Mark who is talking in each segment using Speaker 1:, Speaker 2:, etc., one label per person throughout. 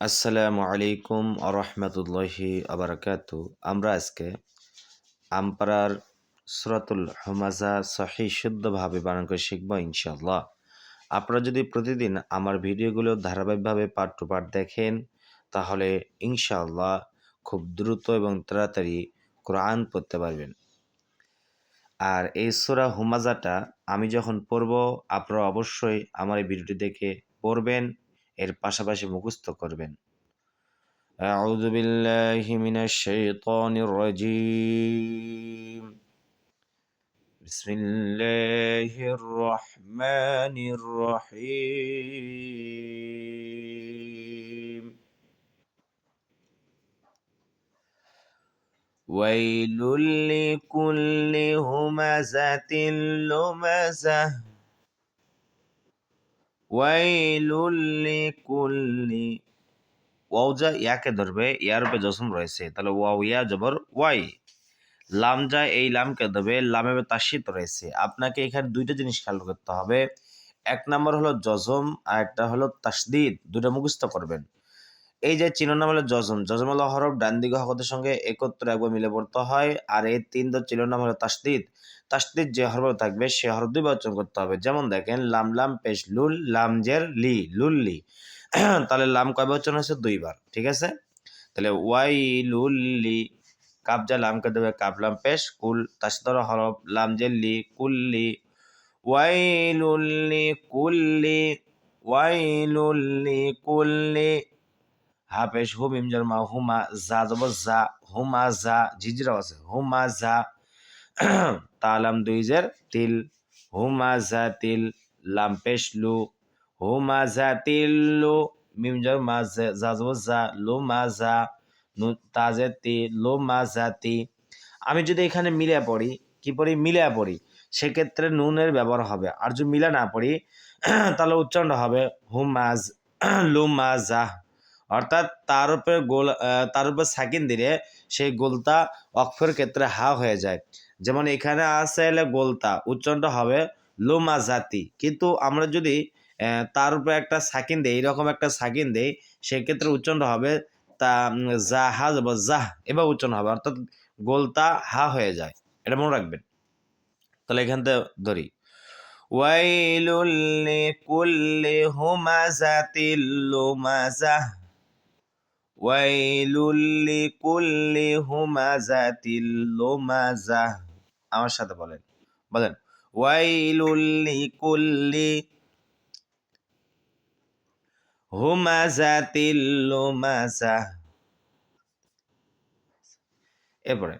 Speaker 1: আসসালামু আলাইকুম আরহামতুল্লাহি আবরাকাতু। আমরা আজকে আমপারার সুরাতুল হমাজা সহি শুদ্ধভাবে বানান করে শিখব ইনশাল্লাহ আপনারা যদি প্রতিদিন আমার ভিডিওগুলো ধারাবাহিকভাবে পার্ট টু পার্ট দেখেন, তাহলে ইনশাআল্লাহ খুব দ্রুত এবং তাড়াতাড়ি কোরআন পড়তে পারবেন। আর এই সুরা হুমাজাটা আমি যখন পড়ব, আপনারা অবশ্যই আমার এই ভিডিওটি দেখে পড়বেন। এর পাশাপাশি মুখস্থ করবেন أعوذ بالله من الشيطان الرجيم بسم الله الرحمن الرحيم ويل لكل همزة لمزة ওয়াইল লিকুল্লি। ওয়াও ইয়াকে ধরবে ইয়ার উপরে জসম রয়েছে। তাহলে ওয়াও, ইয়া, জবর, ওয়াই। লাম যা এই লামকে ধরবে, লামে তাসিত রয়েছে। আপনাকে এখানে দুইটা জিনিস খেয়াল করতে হবে। এক নম্বর হলো জজম আর একটা হলো তাসদিদ। দুটা মুখস্থ করবেন। এই যে হলো জজম। জজম হলো হরফ, ডান দিকে হকতের সঙ্গে একত্র একবার মিলে পড়তে হয়। আর এই তিন দর চিহ্ন নাম হলো তাসদিদ। তাসদিদ যে হরফ থাকবে, সে হরফ দুই বচন করতে হবে। যেমন দেখেন, লাম লাম, পেশ, লুল, লাম, জের, লি, লুল, লি। তাহলে লাম কয় বচন হচ্ছে দুইবার ঠিক আছে? তাহলে ওয়াই, লুল, লি যা লামকে দেবে, কাপ, লাম, পেশ, কুল তাসদর হরফ, লাম, জের, লি কুল্লি ওয়াইলুল্লি কুল্লি ওয়াইলুল্লি কুল্লি হাফেশ হুম ইমজার মা হুমা জা জব জা হুমা জা জিজরাও আছে হুমা জা তালাম দুই দুইজের তিল হুমা জা তিল লাম পেশ লু হুমা জা তিল লু মিমজার মা জা জব জা লু মা জা নু তাজে তি লো মা জা তি আমি যদি এখানে মিলে পড়ি, কি পড়ি? মিলে পড়ি। সেক্ষেত্রে নুনের ব্যবহার হবে। আর যদি মিলে না পড়ি, তাহলে উচ্চারণ হবে হুমাজ লুমাজা অর্থাৎ তার উপরে গোল তার উপর সাকিন দিলে সেই গোলতা অক্ষর ক্ষেত্রে হা হয়ে যায়। যেমন এখানে আছে এলে গোলতা উচ্চারণটা হবে লোমা জাতি। কিন্তু আমরা যদি তার উপরে একটা সাকিন দেই এরকম একটা সাকিন দেই, সেক্ষেত্রে উচ্চারণটা হবে তা জা হা যাব জাহ, এবার উচ্চারণ হবে। অর্থাৎ গোলতা হা হয়ে যায়। এটা মনে রাখবেন। তাহলে এখান থেকে ধরি। ওয়াইলুল লিকুল্লি হুমাজাতিল লুমাজাহ কুল্লি লোমাজা। আমার সাথে বলেন বলেন কুল্লি লোমাজা। এরপরে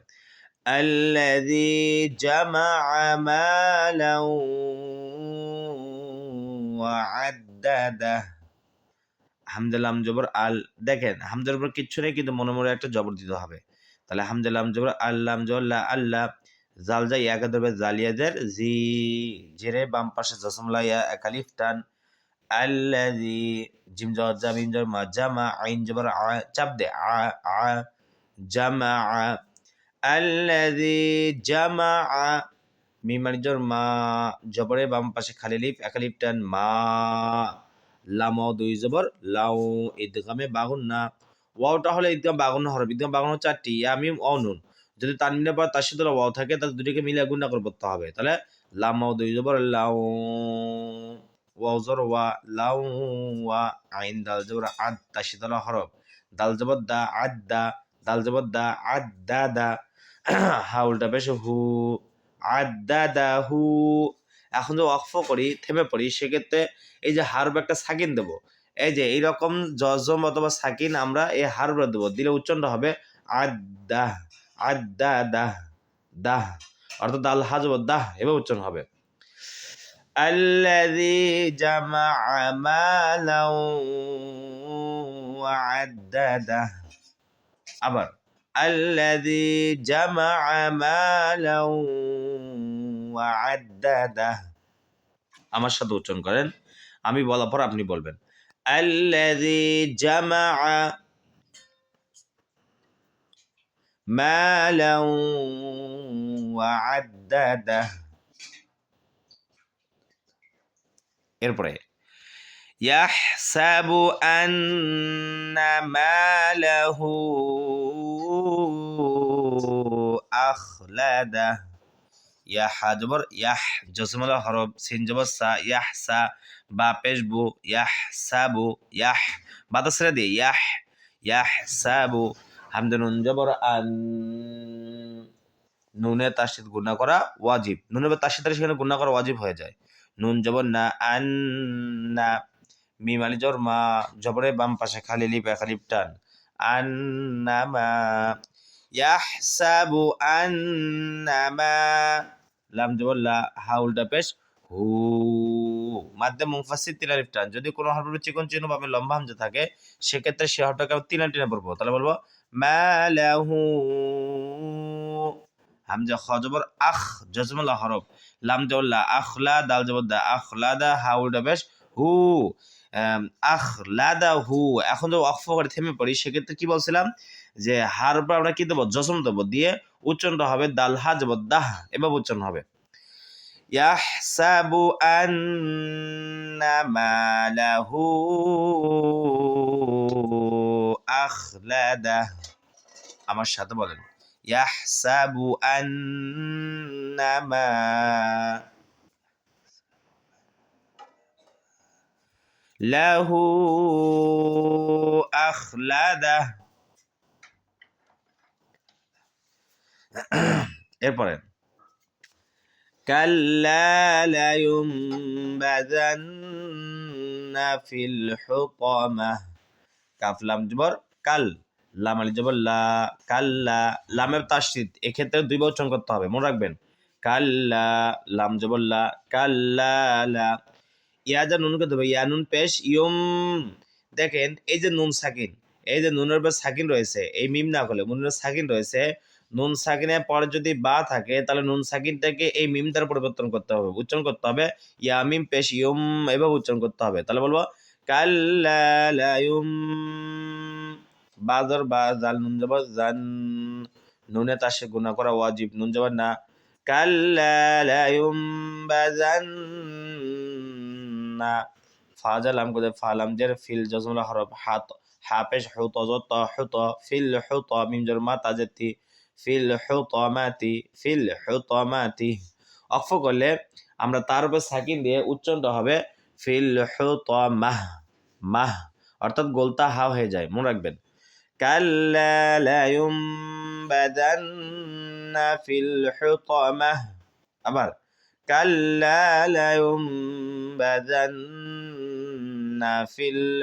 Speaker 1: আল্লাযী জামা মালাও ওয়া হামদালাম জবর আল, দেখেন, হামজার উপর কিচ্ছু নেই, কিন্তু মনে মনে একটা জবর দিতে হবে। তাহলে হামদালাম জবর আল্লাম জল্লা আল্লাহ জাল যা ইয়াকে ধরবে জালিয়াদের, জি, জেরে বাম পাশে জসমলা ইয়া একালিফ টান আল্লাজি জিম জর জা, মিম জর মা জামা, আইন জবর আ, চাপ দে, আ আ, জামা আল্লাজি জামা মিমানি জর মা, জবরে বাম পাশে খালি লিফ একালিফ টান, মা লাম দুই জবর, লাউ ঈদগামে বাগুন, না। ওয়াওটা হলে ঈদগাম বাগুন হরফ ঈদগাম বাগুন চারটি ইয়ামিম অনুন যদি তানমিনের পর তার সাথে ওয়াও থাকে, তাহলে দুটিকে মিলে গুণা করে পড়তে হবে। তাহলে লাম দুই জবর, লাউ, ওয়াও জর ওয়া, লাউ, ওয়া, আইন, দাল জবর, আদ, তার সাথে হরফ। দাল জবর, দা, আদ, দা, দাল জবর, দা, আদ, দা দা। হা, উল্টা পেশ হু। আদা দা, হু। এখন যদি অক্ফ করি থেমে পড়ি সেক্ষেত্রে এই যে হারব একটা সাকিন দেবো এই যে এইরকম জজম অথবা সাকিন আমরা এই হারবটা দেবো দিলে উচ্চারণটা হবে আদাহ আদা দাহ দাহ অর্থাৎ দাল হাজব দাহ এবার উচ্চারণ হবে الذي جمع مالا وعدده আবার الذي جمع مالا وعدده আমার সাথে উচ্চারণ করেন আমি বলার পর আপনি বলবেন الذي جمع مالا وعدده এরপরে ইয়াহসাবু আন মালাহু আখলাদা ইয়াহ জবর ইয়াহ জসমলা হরফ সিন জবর সা ইয়াহ সা বা পেশ বু ইয়াহ সাবু ইয়াহ বাতা ছেড়ে দিয়ে, ইয়াহ ইয়াহ সাবু হামদে নুন জবর আন, নুনে তার সাথে গুণা করা ওয়াজিব। নুনে বা তার সাথে সেখানে গুণা করা ওয়াজিব হয়ে যায়। নুন জবর না, আন, না, মিম আলি মা, জবরে বাম পাশে খালি লিপ একালিপ টান। আন্নামা ইয়াহসাবু আন্নামা লাম জবর, লা হাউলটা পেশ, হু, মাধ্যম মুফাসির আলিফ টান। যদি কোনো হরফের চিকন চিহ্ন ভাবে লম্বা হামজা থাকে, সেক্ষেত্রে সে হরফটাকে আমি তিন টেনে পড়ব। তাহলে বলব মালাহু হামজা খ জবর, আখ, জজমুল্লাহ হরফ। লাম জবর, লা আখলা দাল জবর, দা আখলাদা হাউলটা পেশ, হু আখলাদা হু। এখন যদি অক্ফ করে থেমে পড়ি, সেক্ষেত্রে কি বলছিলাম? যে হার উপর আমরা কি দেবো? জসম দেবো। দিয়ে উচ্চারণটা হবে দাল হা যাব দাহ, এভাবে উচ্চারণ হবে। আন্না মালাহু আখলাদা। আমার সাথে বলেন। আন্না মা লাহু আখলাদা। এরপরে এক্ষেত্রে করতে হবে, মনে রাখবেন। কাল্লা, লাম, জবর কাল্লা, লা, ইয়া যা নুনকে দেবে ইয়া নুন পেশ, ইয়ম, দেখেন, এই যে নুন সাকিন, এই যে নুনের সাকিন রয়েছে, এই মিম না করলে নুনের সাকিন রয়েছে নুন সাকিনের পরে যদি বা থাকে, তাহলে নুন সাকিনটাকে এই মিম দ্বারা পরিবর্তন করতে হবে। উচ্চারণ করতে হবে, ইয়া মিম পেশ ইয়ম, এভাবে উচ্চারণ করতে হবে। তাহলে বলব কাল্লালায়ুম বাদর বা জাল, নুন জবর জান, নুনে তার সে গুণা করা ওয়াজিব, নুন জবর না। কাল্লালায়ুম বাজান না। ফাজাল আম করে ফালাম জের, ফিল জজমুল হরফ, হাত হাপেশ হুত যত হুত ফিল হুত মিম জের, মা তাজেতি ফিল হুতামাতি ফিল হুতামাতি। অক্ষ করলে আমরা তার উপর সাকিন দিয়ে উচ্চারণটা হবে ফিল হুতামাহ, মাহ। অর্থাৎ গোলতা হা হয়ে যায়, মনে রাখবেন। ফিল আবার ফিল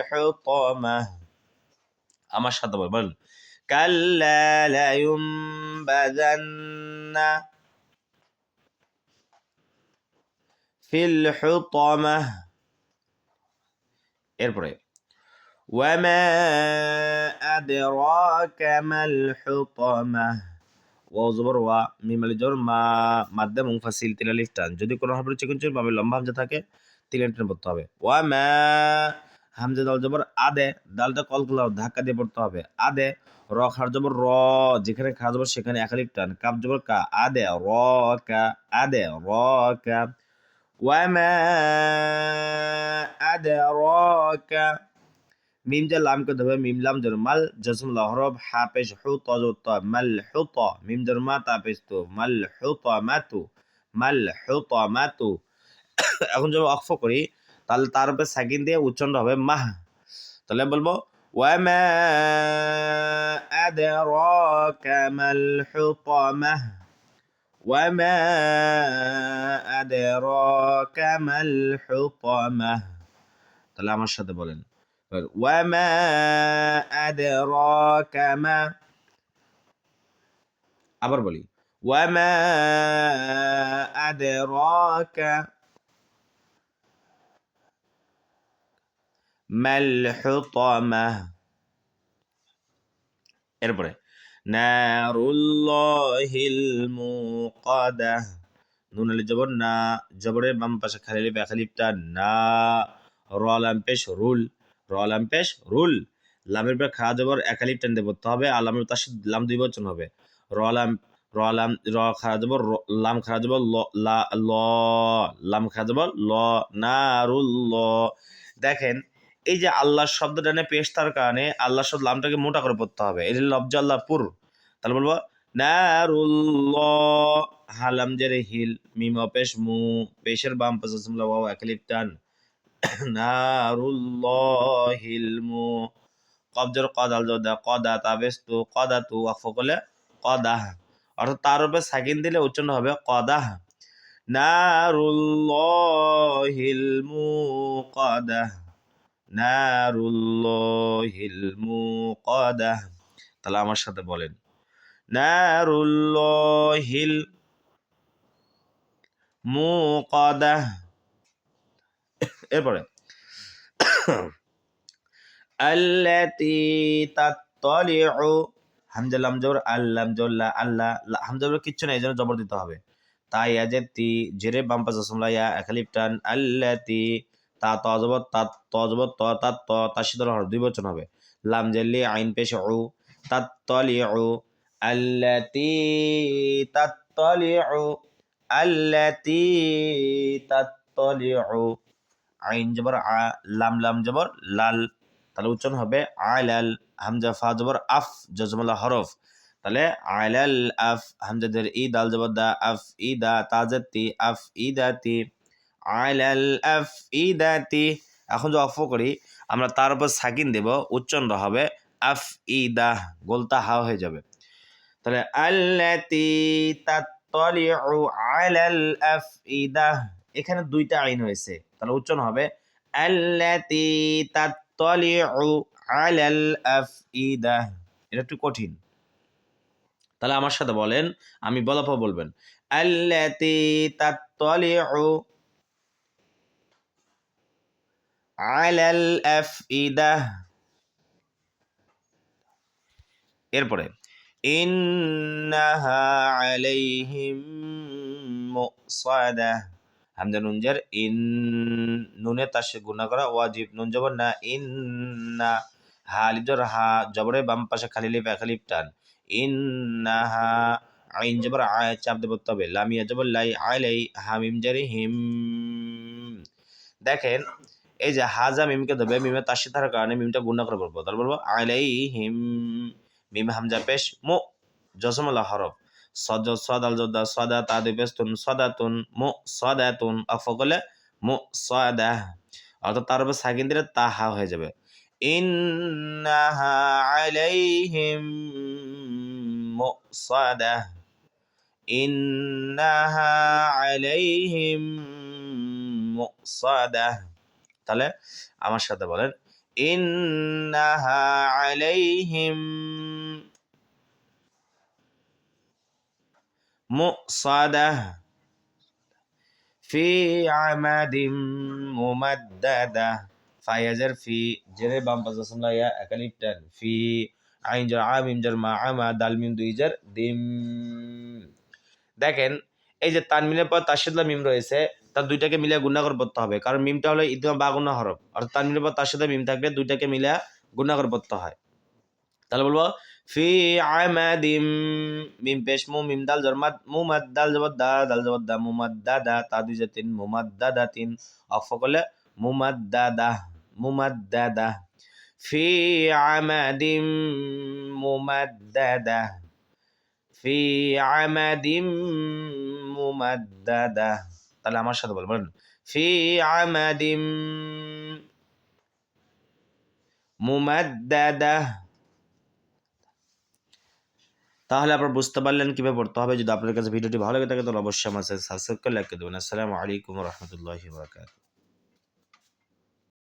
Speaker 1: আমার সাথে বল বলেন লা ইউমবাদান্না ফিল হুতামাহ এরপরে ওয়ামা আদরাকা মাল হুতামাহ ওয়াও জবর, ওয়া, মিম জবর, মা, মাদ্দা, মুনফাসিল তিন আলিফ, টান। যদি কোনো হরফের চিকন ভাবে লম্বা হামজা থাকে তিন আলিফ টান পড়তে হবে। ওয়ামা হামজা দাল জবর আদে, দালটা কলকলা ধাক্কা দিয়ে পড়তে হবে। আদে, র খার জবর র, যেখানে খা জবর সেখানে এক টান কাপ জবর কা, আদে, র কা, আদে, র কা। ওয়ামা আদরাকা মিম যা লাম কে ধবে মিম লাম জর মাল, জসম লহরব হা পেশ হু, ত মাল হু ত, মিম জর মা, তা পেশ তো, মাল হু ত মাতু মাল হু ত মাতু এখন যদি অক্ফ করি তাহলে তার উপরে সাকিন দিয়ে উচ্চারণ হবে মাহ তাহলে বলবো ওয়ামা আদরাকা মাল হুতামাহ وما أدراك ما الحطمة তাহলে আমার সাথে বলেন وما أدراك ما আবার বলি وما أدراك মালহুতামাহ এরপরে নারুল্লাহিল মুকাদাহ নুন আলি জবর, না, জবরের বাম পাশে খালি লিফ এক লিফটা না, র লাম পেশ, রুল, র লাম পেশ, রুল, লামের পর খা জবর, এক লিফ টানতে পড়তে হবে, আর লামের তার লাম দুই বচন হবে, র লাম র লাম, র খা জবর লাম খা জবর, ল, লা, ল, লাম খা জবর, ল, নারুল্ল, দেখেন এই যে আল্লাহ শব্দটা নিয়ে পেশ তার কারণে আল্লাহ শব্দ লামটাকে মোটা করে পড়তে হবে। এটা লব্জ আল্লাহ পুর তাহলে বলব, নারুল্লাহ হালাম জেরে হিল, মিম পেশ মু, পেশের বাম পাশে জুমলা ওয়াও একলিফ টান। নারুল্লাহিল মু, কবজর কদাল জদা, কদা তাবেস্তু কদা তু ওয়াকফ করলে কদাহ। অর্থাৎ তার উপরে সাকিন দিলে উচ্চারণ হবে কদাহ। নারুল্লাহিল মুকাদাহ নারুল্লাহিল মুকাদাহ। তাহলে আমার সাথে বলেন, নারুল্লাহিল মুকাদাহ। এরপরে, আল্লাতি তাত্তালিউ, হামজা, লাম, জবর আল্লাম জল্লা আল্লাহ হামজা জবর কিচ্ছু নেই, এই জন্য জবর দিতে হবে। তাই আজের তি, জেরে বাম পাশে সমলা ইয়া আল্লাতি তা তজবত তা তজবত, ত, তা ত, তা তাসিদর হর দুই বচন হবে। লাম, জেলি আইন, পেশ, উ। তাত্তালিউ আল্লাতি তাত্তালিউ আল্লাতি তাত্তালিউ আইন জবর, আ, লাম লাম জবর, লাল। তাহলে উচ্চারণ হবে আলাল, হামজা, ফা জবর, আফ জজমলা হরফ। তাহলে আলাল, আফ হামজা দের ই, দাল জবর, দা, আফ, ই, দা তাজাতি আফ, ই, দাতি। আলাল আফ ই দাতি এখন যে অফ করি, আমরা তার উপর সাকিন দেব উচ্চারণ হবে আফ ই দা গোলতা হা হয়ে যাবে। তাহলে আল্লাতি তাত্তালিউ আলাল আফ ই দা এখানে দুইটা আইন হয়েছে তাহলে উচ্চারণ হবে আল্লাতি তাত্তালিউ আলাল আফইদা। এটা একটু কঠিন। তাহলে আমার সাথে বলেন, আমি পর বলবেন। আল্লাতি তাত্তালিউ আলাল আফইদা এরপরে ইন্নাহা আলাইহিম মুসাদা। হামজা নুন জার, ইন, নুনে তার সে গুণা করা, ওয়াজিব নুন জবর না ইন না হা আলিফ জবর, হা জবরে বাম পাশে খালি লিপ, এক লিপ টান। ইন না আইন জবর আয় চাপ দেব তবে। লামিয়া জবর, লাই আলাই হামিম জারি হিম দেখেন এই যে হাজা মিমকে ধরবে, মিমে তার সাথে থাকার কারণে মিমটা গুণা করে বলব। তাহলে বলব আলাই হিম মিম হামজা পেশ মো জসমলা হরফ। সদ সদাল জদা সদা তাদে বেস্তুন সদাতুন, মু, সদাতুন অফকলে মু, সদা। অর্থাৎ তার উপর সাকিন দিলে তা, হা হয়ে যাবে। ইন্নাহা আলাইহিম মুসাদা ইন্নাহা আলাইহিম মুসাদা তাহলে আমার সাথে বলেন ইন্নাহা আলাইহিম مؤصدة في عمد ممددة ফায়াজের ফি জেরে বাম পাশে সামলা ইয়া একালিপ টান ফি আইন জর আমিম জর মা আমা দাল মিম দুই জর দিম দেখেন এই যে তানমিনের পর তার মিম রয়েছে, তার দুইটাকে মিলে গুণাকর পড়তে হবে। কারণ মিমটা হলো ইদমা বা গুণা হরফ। অর্থাৎ তানমিনের পর তার সাথে মিম থাকবে, দুইটাকে মিলে গুণাকর পড়তে হয়। তাহলে বলব, ফি আমাদিম, মিম পেশ, মু, মিম দাল জরমাদ মুমাদ দাল জবর দা, দাল জবর দা মুমাদ্দাদা তা দুই জাতিন মুমাদ্দাদাতিন অফ করলে মুমাদ্দাদা মুমাদ্দাদা ফি আমাদিম মুমাদ্দাদা ফি আমাদিম তাহলে আমার সাথে বলবেন ফি আমাদিম তাহলে আপনারা বুঝতে পারলেন কীভাবে পড়তে হবে। যদি আপনার কাছে ভিডিওটি ভালো লাগে থাকে, তাহলে অবশ্যই আমার সাথে সাবস্ক্রাইব করে লাইক করে দেবেন। আসসালামু আলাইকুম রহমতুল্লাহি বারাকাতুহু।